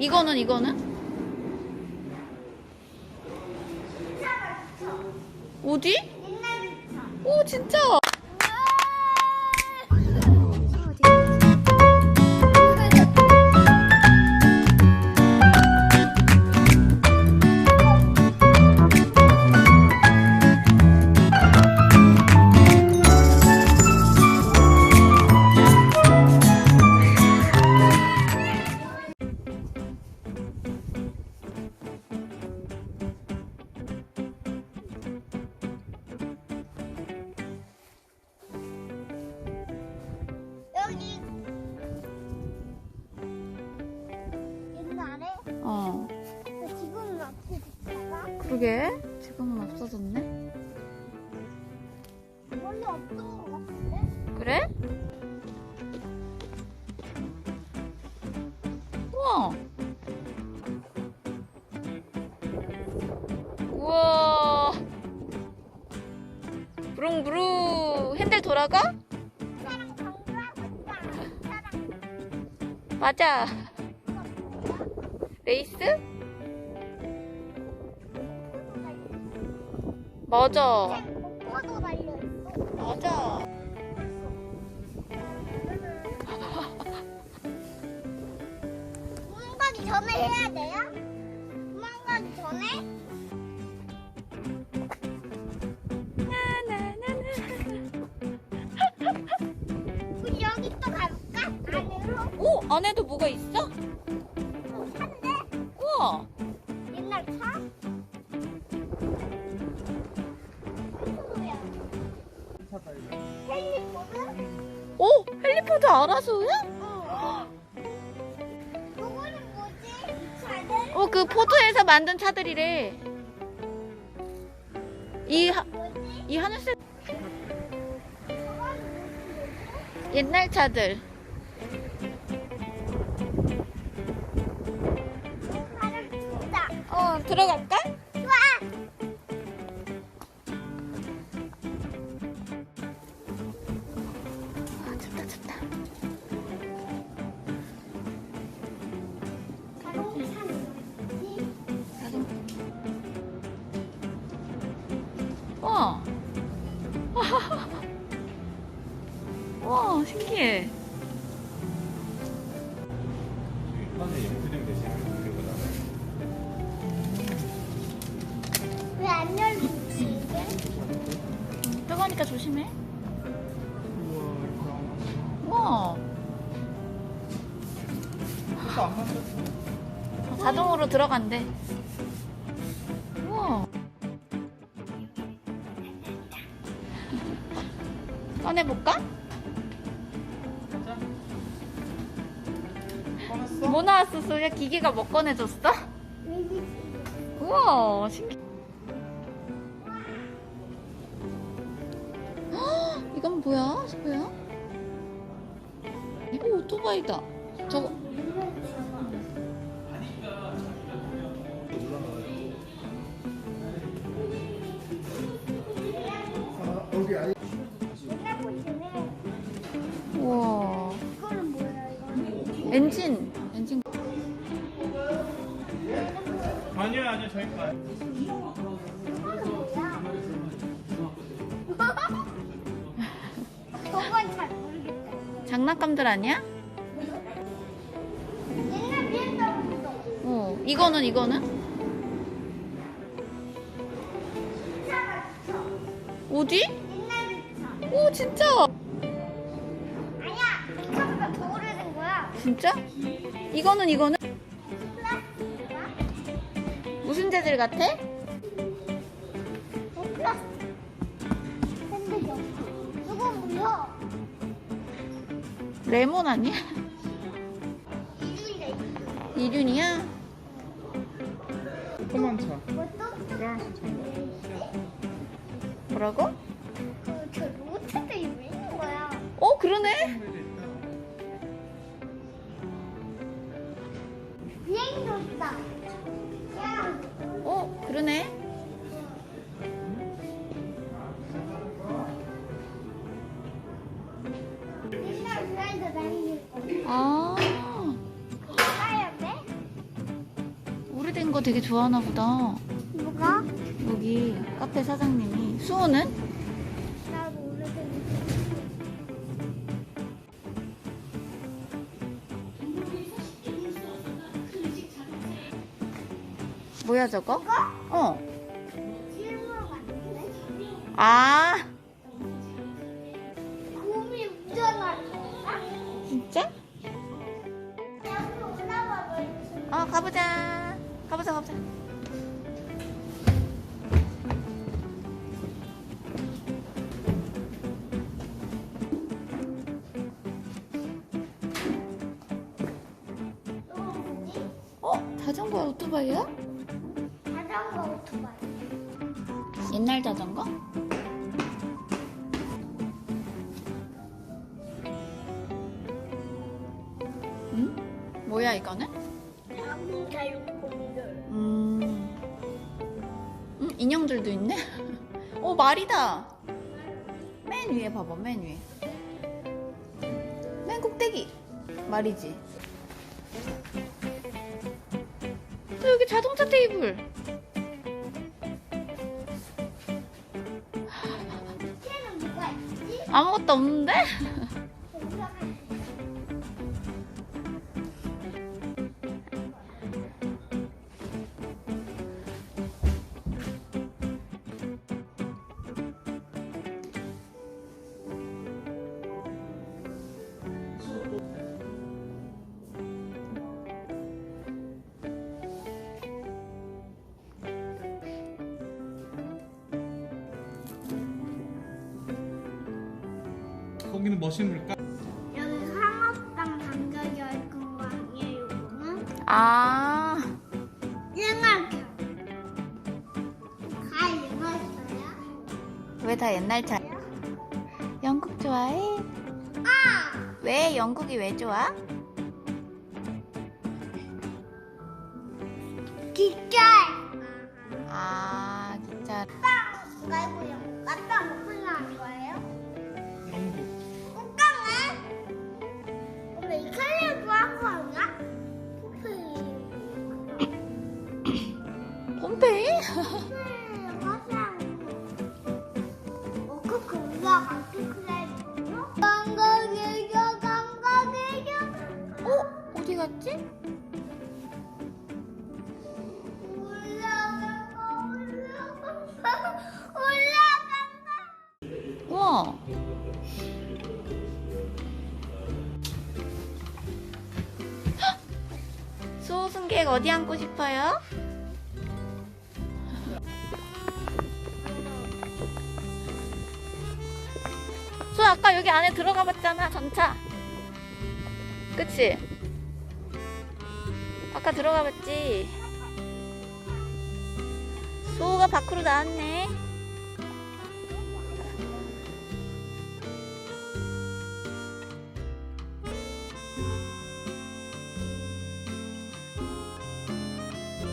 이거는 이거는? 어디? 오 진짜. 그러게. 지금은 없어졌네. 원래 없던 것 같은데 그래? 우와. 우와. 부릉부릉. 핸들 돌아가? 맞아. 레이스? 맞아. 달려있어 맞아. 도망가기 전에 해야 돼요? 도망가기 전에? 우리 여기 또 가볼까? 안으로? 오, 안에도 뭐가 있어? 어, 헬리포드 알아서야? 그거는 뭐지? 이 차는? 어, 그 포도에서 만든 차들이래. 이, 하, 뭐지? 이 하늘색 뭐지? 옛날 차들. 사람 진짜 어, 들어갈까? 와, 신기해. 왜 안 열리지 이게? 뜨거우니까 조심해. 와. 자동으로 들어간대. 우와. 꺼내볼까? 뭐 나왔어, 소야? 기계가 뭐 꺼내줬어? 우와, 신기. 헉, 이건 뭐야, 소야? 오, 오토바이다. 저거. 이거? 엔진. 아니요 아니요 저희 거 저건 잘 모르겠다. 장난감들 아니야? 옛날 비행기도 어. 이거는, 이거는? 어디? 옛날 차. 오, 진짜? 아니야, 이 차보다 더 오래된 거야. 진짜? 이거는, 이거는? 무슨 재질 같아? 어, 플라스틱. 핸드죠. 이거 뭐야? 레몬 아니야? 이중이네. 이륜이야? 조그만 차뭐 똑똑. 뭐라고? 어, 저 로봇차도 왜 있는 거야? 어, 그러네? 비행기도 있다. 그러네? 아. 하는 거 되게 좋아하나 보다. 뭐가? 여기 카페 사장님이. 수호는? 뭐야 저거? 어. 실물 같은데? 아 곰이 운전하는 진짜? 어 가보자. 가보자 가보자. 어 자전거야 오토바이야? 옛날 자전거? 응? 뭐야 이거는? 음. 음, 인형들도 있네? 오, 말이다! 맨 위에 봐봐, 맨 위에. 맨 꼭대기! 말이지. 또 여기 자동차 테이블! 아무것도 없는데? 머신 물가? 여기 상업당 간격이 얼큰 거 아니에요, 이거는? 아, 옛날 차. 다 읽었어요? 왜 다 옛날 차? 영국 좋아해? 아! 왜? 영국이 왜 좋아? 기절! 아, 진짜. 땅 말고 영 갖다 먹고 우와. 수호승객 어디 앉고 싶어요? 수 아까 여기 안에 들어가 봤잖아 전차 그치? 아까 들어가 봤지? 수호가 밖으로 나왔네